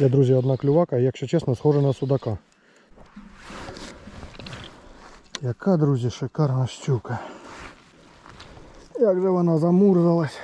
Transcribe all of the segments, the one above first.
Ще, друзі, одна клювака, якщо чесно, схожа на судака. Яка, друзі, шикарна щука. Як же вона замурзалась.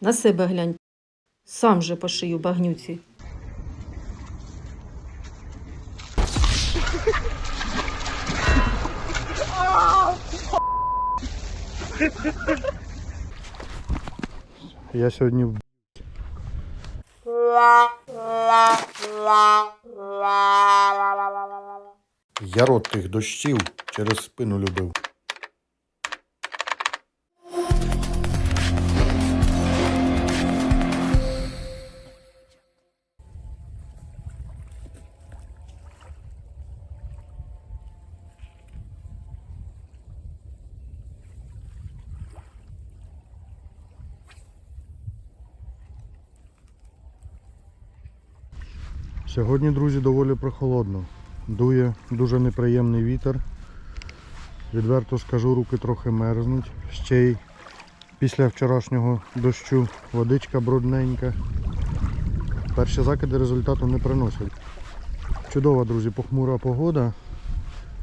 На себе глянь. Сам же по шию багнюці. Я сьогодні в Я рот тих дощів через спину любив. Сьогодні, друзі, доволі прохолодно. Дує дуже неприємний вітер. Відверто скажу, руки трохи мерзнуть. Ще й після вчорашнього дощу водичка брудненька. Перші закиди результату не приносять. Чудова, друзі, похмура погода.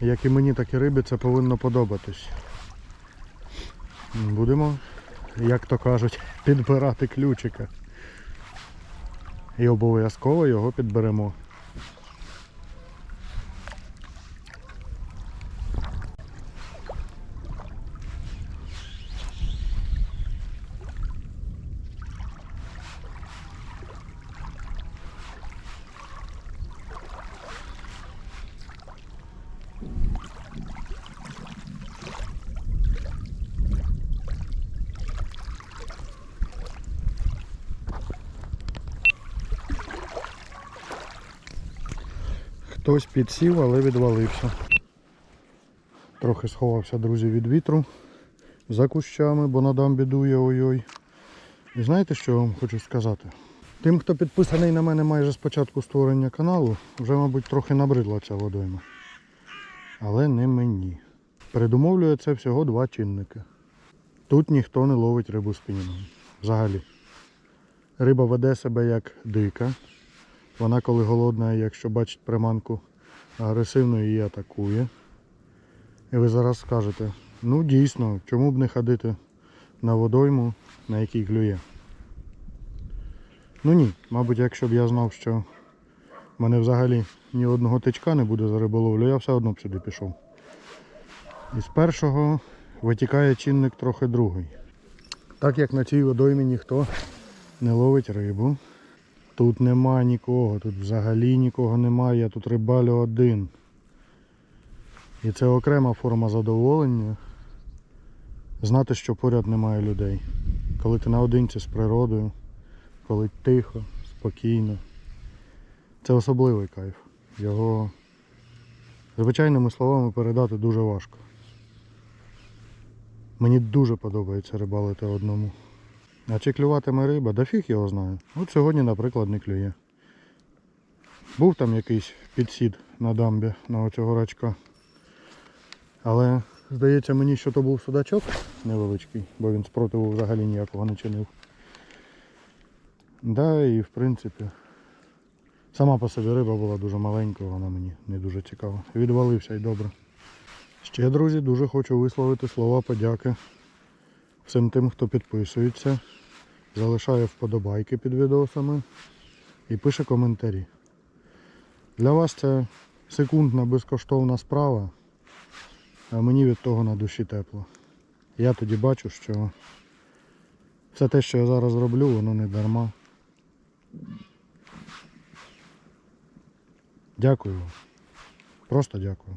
Як і мені, так і рибі це повинно подобатись. Будемо, як то кажуть, підбирати ключика. І обов'язково його підберемо. Хтось підсів, але відвалився. Трохи сховався, друзі, від вітру за кущами, бо на дамбі дує ой-ой. І знаєте, що я вам хочу сказати? Тим, хто підписаний на мене майже з початку створення каналу, вже, мабуть, трохи набридла ця водойма. Але не мені. Передумовлює це всього два чинники. Тут ніхто не ловить рибу спінінгом. Взагалі. Риба веде себе як дика. Вона коли голодна, якщо бачить приманку агресивно її атакує. І ви зараз скажете, ну дійсно, чому б не ходити на водойму, на якій клює. Ну ні, мабуть, якщо б я знав, що в мене взагалі ні одного тичка не буде за риболовлю, я все одно б сюди пішов. І з першого витікає чинник трохи другий. Так як на цій водоймі ніхто не ловить рибу, Тут нема нікого, тут взагалі нікого немає, я тут рибалю один. І це окрема форма задоволення. Знати, що поряд немає людей. Коли ти наодинці з природою, коли тихо, спокійно. Це особливий кайф. Його звичайними словами передати дуже важко. Мені дуже подобається рибалити одному. А чи клюватиме риба? Да фіг його знає. От сьогодні, наприклад, не клює. Був там якийсь підсід на дамбі на оцього рачка. Але здається мені, що то був судачок невеличкий, бо він спротиву взагалі ніякого не чинив. Да, і в принципі сама по собі риба була дуже маленька, вона мені не дуже цікава. Відвалився і добре. Ще, друзі, дуже хочу висловити слова подяки всім тим, хто підписується, залишає вподобайки під відосами і пише коментарі. Для вас це секундна безкоштовна справа, а мені від того на душі тепло. Я тоді бачу, що все те, що я зараз роблю, воно не дарма. Дякую. Просто дякую.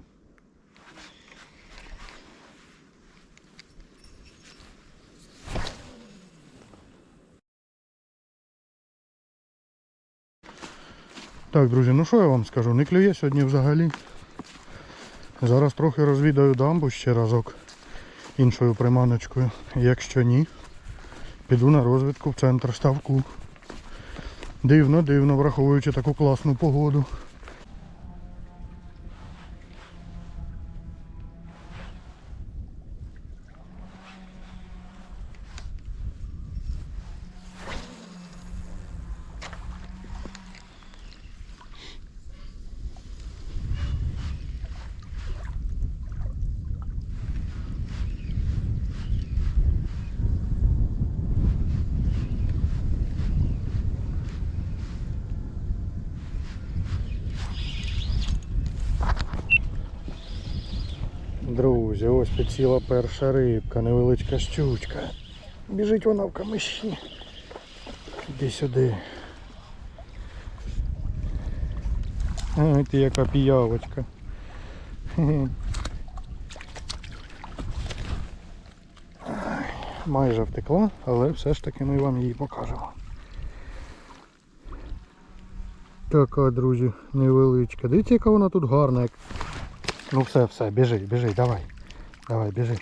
Так, друзі, ну що я вам скажу? Не клює сьогодні взагалі. Зараз трохи розвідаю дамбу ще разок іншою приманочкою. Якщо ні, піду на розвідку в центр ставку. Дивно, дивно, враховуючи таку класну погоду. Підсіла перша рибка, невеличка щучка. Біжить вона в камиші. Іди сюди. Ти яка піявочка. Майже втекла, але все ж таки ми вам її покажемо. Така, друзі, невеличка. Дивіться, яка вона тут гарна. Ну все, все, біжи, біжи, давай. Давай, біжи.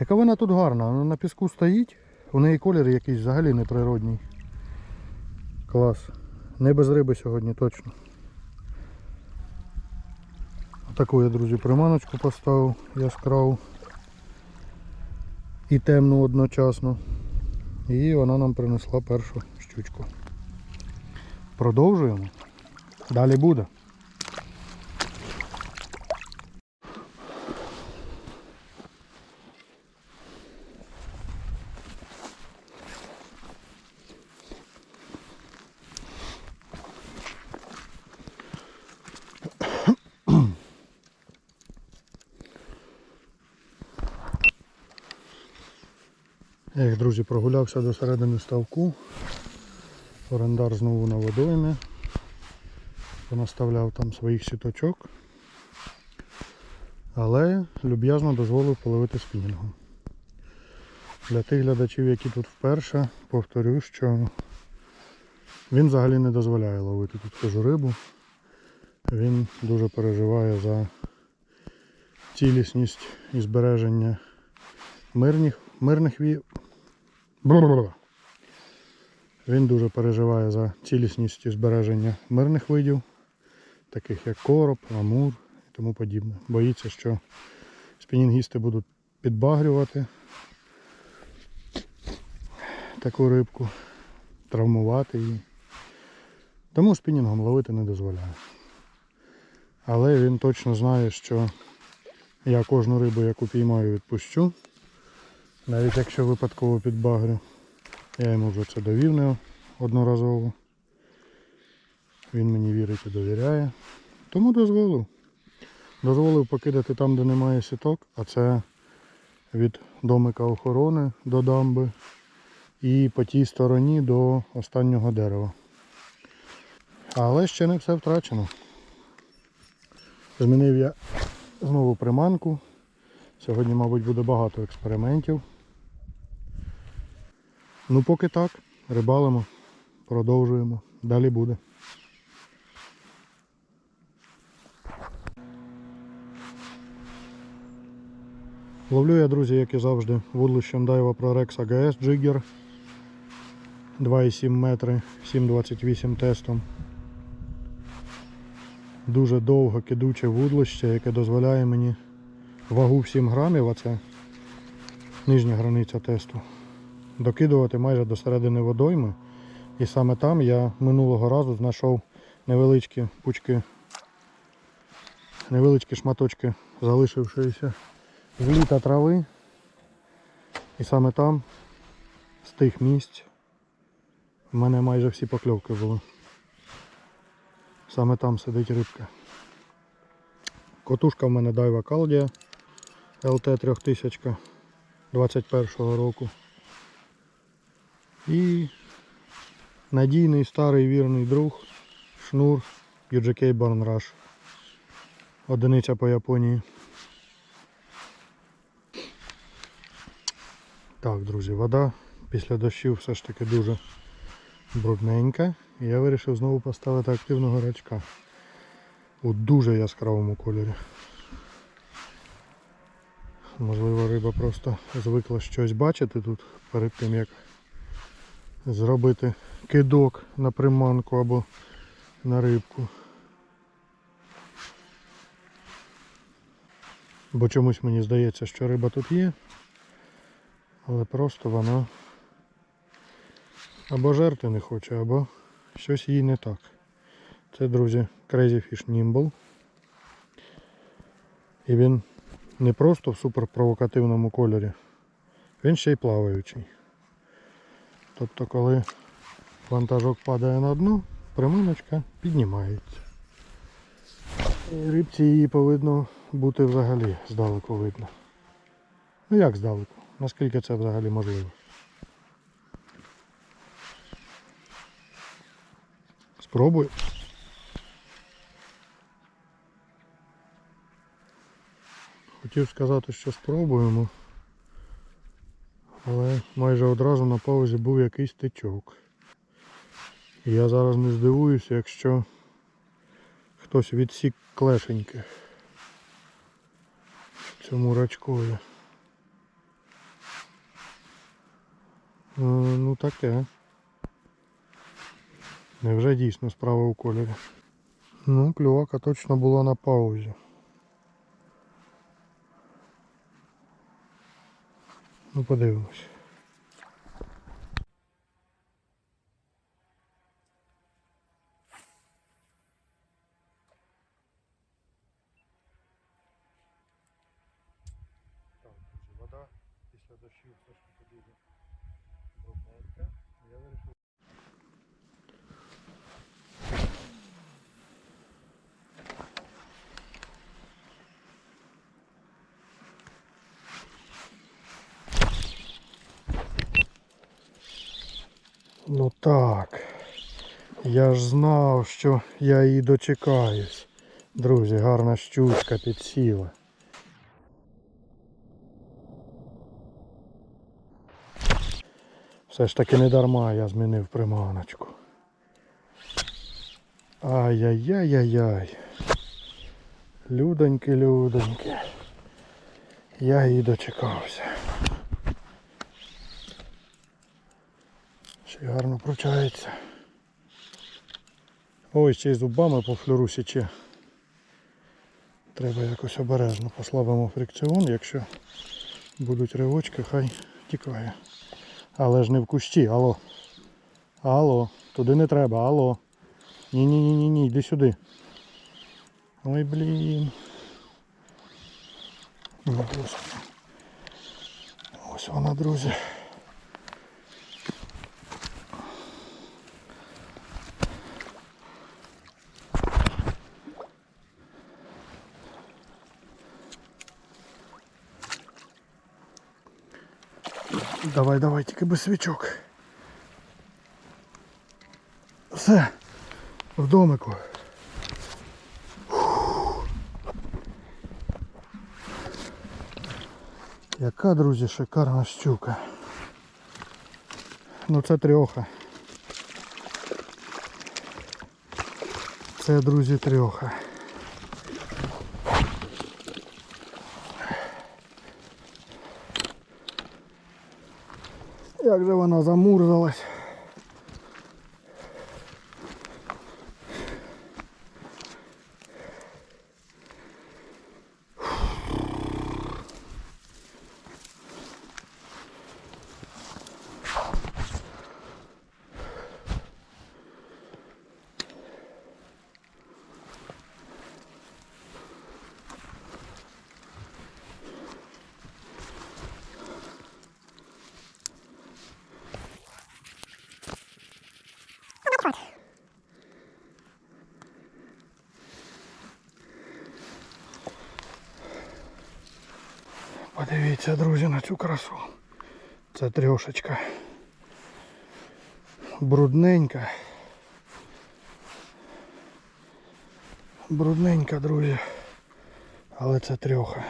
Яка вона тут гарна, вона на піску стоїть, у неї колір якийсь взагалі неприродній. Клас. Не без риби сьогодні точно. Таку я, друзі, приманочку поставив яскраву і темну одночасно. І вона нам принесла першу щучку. Продовжуємо. Далі буде. Ех, друзі, прогулявся до середини ставку. Орендар знову на водоймі. Понаставляв там своїх сіточок. Але люб'язно дозволив половити спінінгом. Для тих глядачів, які тут вперше, повторю, що він взагалі не дозволяє ловити тут хожу рибу. Він дуже переживає за цілісність і збереження мирних, мирних. Він дуже переживає за цілісність і збереження мирних видів, таких як короб, амур і тому подібне. Боїться, що спінінгісти будуть підбагрювати таку рибку, травмувати її. Тому спінінгом ловити не дозволяє. Але він точно знає, що я кожну рибу, яку піймаю, відпущу. Навіть якщо випадково підбагрю. Я йому вже це довів одноразово. Він мені вірить і довіряє. Тому дозволив. Дозволив покидати там, де немає сіток, а це від домика охорони до дамби і по тій стороні до останнього дерева. Але ще не все втрачено. Змінив я знову приманку. Сьогодні, мабуть, буде багато експериментів. Ну поки так, рибалимо, продовжуємо. Далі буде. Ловлю я, друзі, як і завжди, вудлищем Daiwa ProRex AGS Jigger 2,7 метри, 7,28 тестом. Дуже довго кидуче вудлище, яке дозволяє мені вагу в 7 грамів, а це нижня границя тесту докидувати майже до середини водойми. І саме там я минулого разу знайшов невеличкі пучки, невеличкі шматочки залишившоїся з літа трави. І саме там, з тих місць, в мене майже всі покльовки були. Саме там сидить рибка. Котушка в мене Daiwa Caldia LT 3000 21 року. І надійний старий вірний друг шнур UGK Born Rush. Одиниця по Японії. Так, друзі, вода після дощів все ж таки дуже брудненька. І я вирішив знову поставити активного рачка у дуже яскравому кольорі. Можливо, риба просто звикла щось бачити тут перед тим як зробити кидок на приманку або на рибку. Бо чомусь мені здається, що риба тут є, але просто вона або жерти не хоче, або щось їй не так. Це, друзі, Crazy Fish Nimble. І він не просто в суперпровокативному кольорі, він ще й плаваючий. Тобто коли вантажок падає на дно, приманочка піднімається. І рибці її повинно бути взагалі здалеку видно. Ну як здалеку? Наскільки це взагалі можливо? Спробуй. Хотів сказати, що спробуємо. Але майже одразу на паузі був якийсь тичок. І я зараз не здивуюся, якщо хтось відсік клешеньки цьому рачкові. Е, Ну таке. Невже дійсно справа у кольорі? Ну, клювака точно була на паузі. Ну, подивимось. Так, вода після дощів таки дуже брудненька. Я вирішив. Ну так. Я ж знав, що я її дочекаюсь. Друзі, гарна щучка підсіла. Все ж таки не дарма я змінив приманочку. Ай-яй-яй-яй-яй. Людоньки, людоньки. Я її дочекався. Ще гарно пручається. Ой, ще й зубами по флюру січе. Треба якось обережно послабимо фрикціон, якщо будуть ривочки, хай тікає. Але ж не в кущі, алло. Алло, туди не треба, алло. Ні-ні-ні, ні, йди сюди. Ой, блін. Ну. Ось вона, друзі. Давай, давай, тільки без свічок. Все, в домику. Фух. Яка, друзі, шикарна щука. Ну це трьоха. Це, друзі, трьоха. Як же вона замурзалась. Подивіться, друзі, на цю красу. Це трьошечка. Брудненька. Брудненька, друзі. Але це трьоха.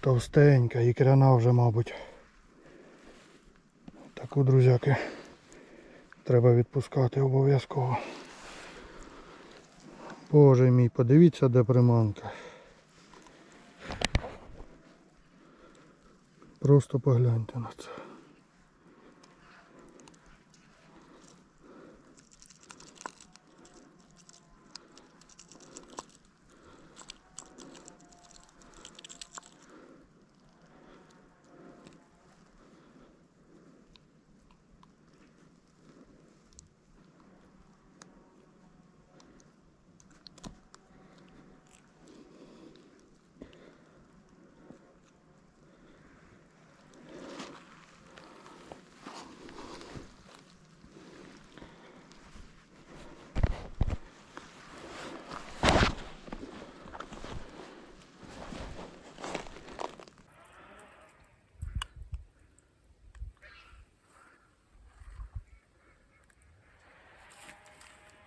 Товстенька, ікряна вже, мабуть. Таку, друзяки, треба відпускати обов'язково. Боже мій, подивіться, де приманка. Просто погляньте на це.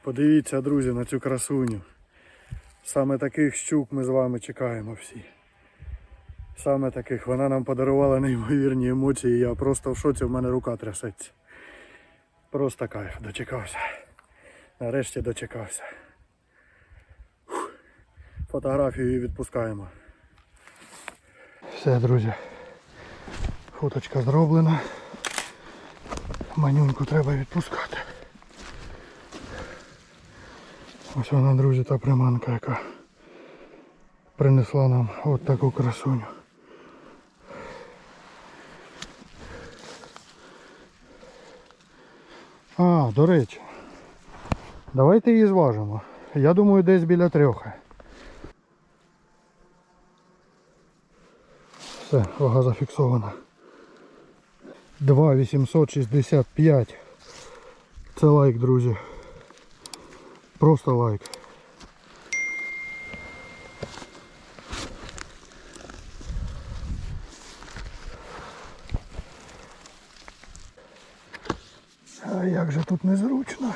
Подивіться, друзі, на цю красуню. Саме таких щук ми з вами чекаємо всі. Саме таких. Вона нам подарувала неймовірні емоції. Я просто в шоці, в мене рука трясеться. Просто кайф, дочекався. Нарешті дочекався. Фух. Фотографію відпускаємо. Все, друзі. Фоточка зроблена. Манюньку треба відпускати. Ось вона, друзі, та приманка, яка принесла нам от таку красуню. А, до речі, давайте її зважимо. Я думаю, десь біля трьох. Все, вага зафіксована. 2,865. Це лайк, друзі. Просто лайк. А як же тут незручно.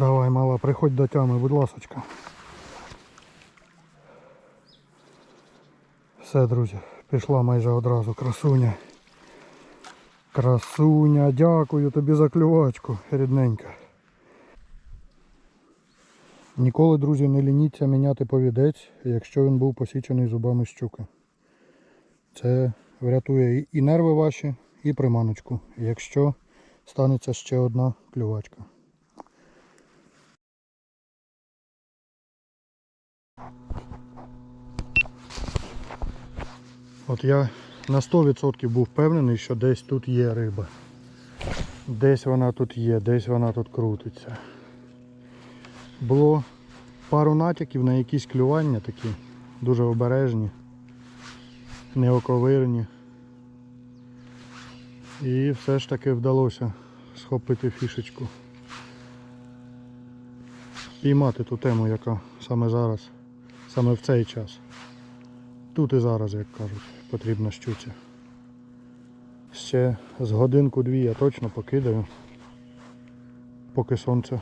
Давай, мала, приходь до тями, будь ласочка. Все, друзі, пішла майже одразу. Красуня. Красуня, дякую тобі за клювачку, рідненька. Ніколи, друзі, не лініться міняти повідець, якщо він був посічений зубами щуки. Це врятує і- нерви ваші, і приманочку, якщо станеться ще одна клювачка. От я на 100% був впевнений, що десь тут є риба. Десь вона тут є, десь вона тут крутиться. Було пару натяків на якісь клювання такі, дуже обережні, неоковирні. І все ж таки вдалося схопити фішечку. Піймати ту тему, яка саме зараз, саме в цей час. Тут і зараз, як кажуть, потрібна щуця. Ще з годинку-дві я точно покидаю, поки сонце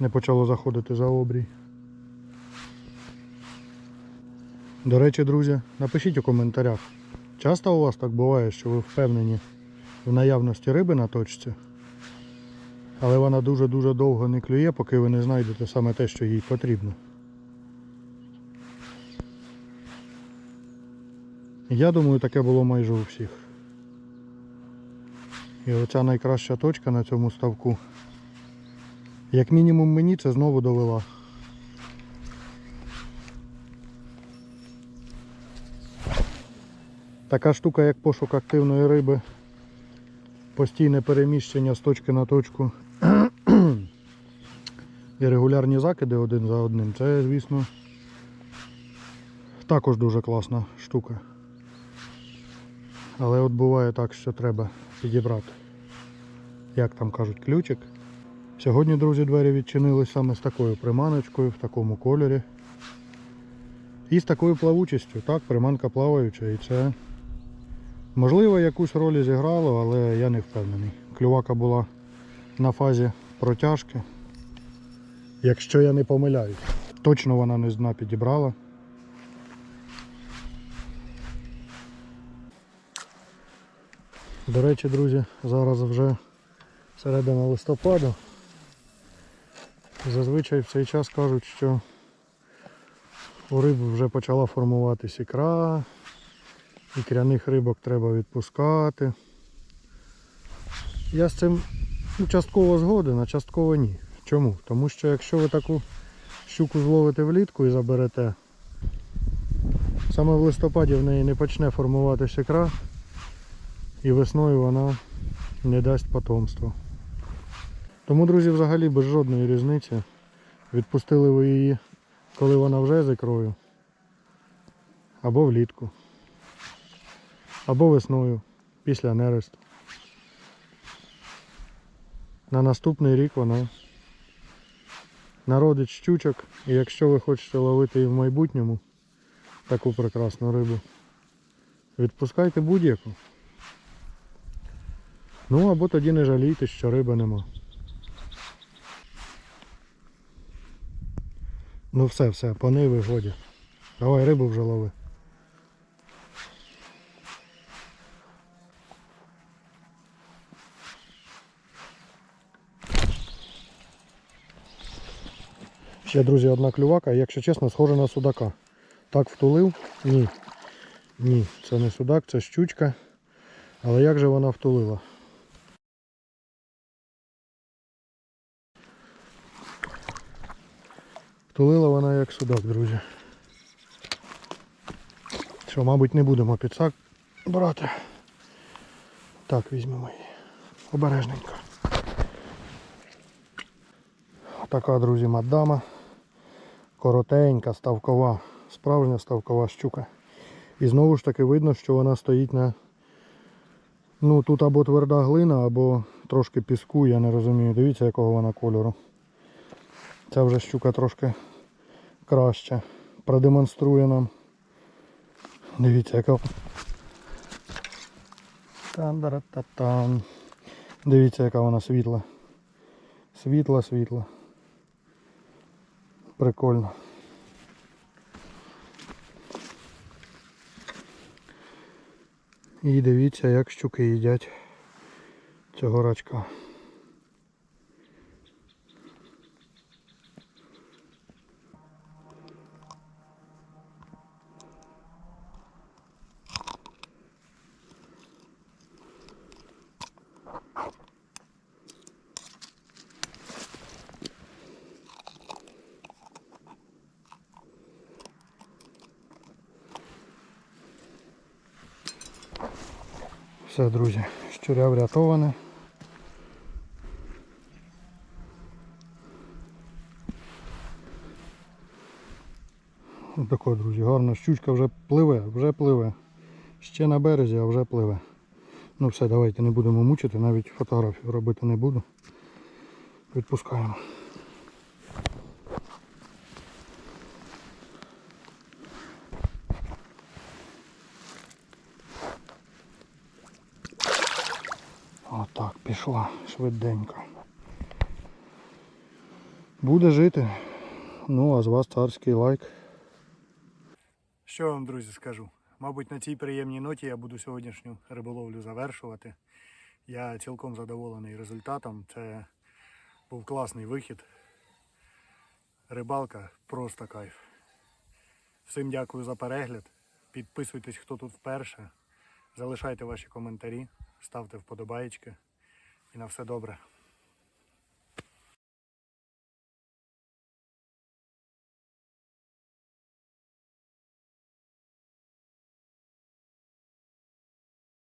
не почало заходити за обрій. До речі, друзі, напишіть у коментарях, часто у вас так буває, що ви впевнені в наявності риби на точці, але вона дуже-дуже довго не клює, поки ви не знайдете саме те, що їй потрібно. Я думаю, таке було майже у всіх. І оця найкраща точка на цьому ставку. Як мінімум мені це знову довела. Така штука, як пошук активної риби, постійне переміщення з точки на точку і регулярні закиди один за одним, це, звісно, також дуже класна штука. Але от буває так, що треба підібрати, як там кажуть, ключик. Сьогодні, друзі, двері відчинились саме з такою приманочкою, в такому кольорі. І з такою плавучістю. Так, приманка плаваюча і це можливо якусь роль зіграло, але я не впевнений. Клювака була на фазі протяжки. Якщо я не помиляюсь, точно вона не з дна підібрала. До речі, друзі, зараз вже середина листопада. Зазвичай в цей час кажуть, що у риби вже почала формуватись ікра, ікряних рибок треба відпускати. Я з цим ну, частково згоден, а частково ні. Чому? Тому що якщо ви таку щуку зловите влітку і заберете, саме в листопаді в неї не почне формуватися ікра, і весною вона не дасть потомства. Тому, друзі, взагалі без жодної різниці. Відпустили ви її коли вона вже з ікрою. Або влітку. Або весною, після нересту. На наступний рік вона народить щучок, і якщо ви хочете ловити і в майбутньому таку прекрасну рибу, відпускайте будь-яку. Ну або тоді не жалійте, що риби нема. Ну все, все, пониви годі. Давай рибу вже лови. Ще, друзі, одна клювака, якщо чесно, схожа на судака. Так втулив? Ні. Ні, це не судак, це щучка. Але як же вона втулила? Втулила вона як судак, друзі. Що, мабуть, не будемо підсак брати. Так, візьмемо її. Обережненько. Така, друзі, мадама. Коротенька, ставкова, справжня ставкова щука. І знову ж таки видно, що вона стоїть на. Ну тут або тверда глина, або трошки піску, я не розумію. Дивіться, якого вона кольору. Ця вже щука трошки краща. Продемонструє нам. Дивіться, яка. Тан-дара-та-тан. Дивіться, яка вона світла. Світла, світла. Прикольно. І дивіться, як щуки їдять цього рачка. Все, друзі, щуря врятоване. Ось Тако, друзі, гарно, щучка вже пливе, вже пливе. Ще на березі, а вже пливе. Ну все, давайте не будемо мучити, навіть фотографію робити не буду. Відпускаємо. Отак, пішла швиденько. Буде жити. Ну, а з вас царський лайк. Що вам, друзі, скажу? Мабуть, на цій приємній ноті я буду сьогоднішню риболовлю завершувати. Я цілком задоволений результатом. Це був класний вихід. Рибалка просто кайф. Всім дякую за перегляд. Підписуйтесь, хто тут вперше. Залишайте ваші коментарі, ставте вподобаєчки. І на все добре.